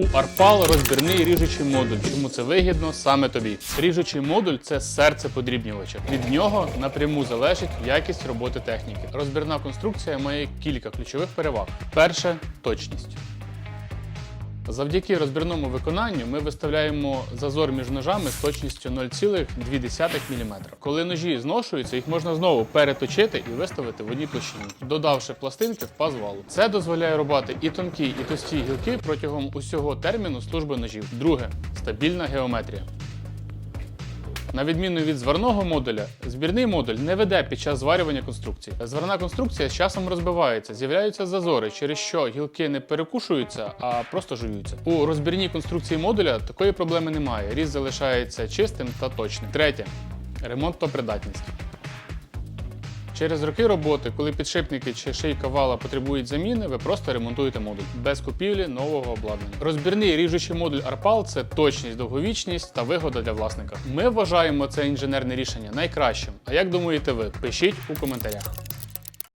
У Арпал розбірний ріжучий модуль. Чому це вигідно саме тобі? Ріжучий модуль це серце подрібнювача. Від нього напряму залежить якість роботи техніки. Розбірна конструкція має кілька ключових переваг. Перше точність. Завдяки розбірному виконанню ми виставляємо зазор між ножами з точністю 0,2 мм. Коли ножі зношуються, їх можна знову переточити і виставити в одній площині, додавши пластинки в паз валу. Це дозволяє рубати і тонкі, і товсті гілки протягом усього терміну служби ножів. Друге стабільна геометрія. На відміну від зварного модуля, збірний модуль не веде під час зварювання конструкції. Зварна конструкція з часом розбивається, з'являються зазори, через що гілки не перекушуються, а просто жуються. У розбірній конструкції модуля такої проблеми немає. Різ залишається чистим та точним. Третє ремонтопридатність. Через роки роботи, коли підшипники чи шийка вала потребують заміни, ви просто ремонтуєте модуль без купівлі нового обладнання. Розбірний ріжучий модуль Арпал – це точність, довговічність та вигода для власника. Ми вважаємо це інженерне рішення найкращим. А як думаєте ви? Пишіть у коментарях.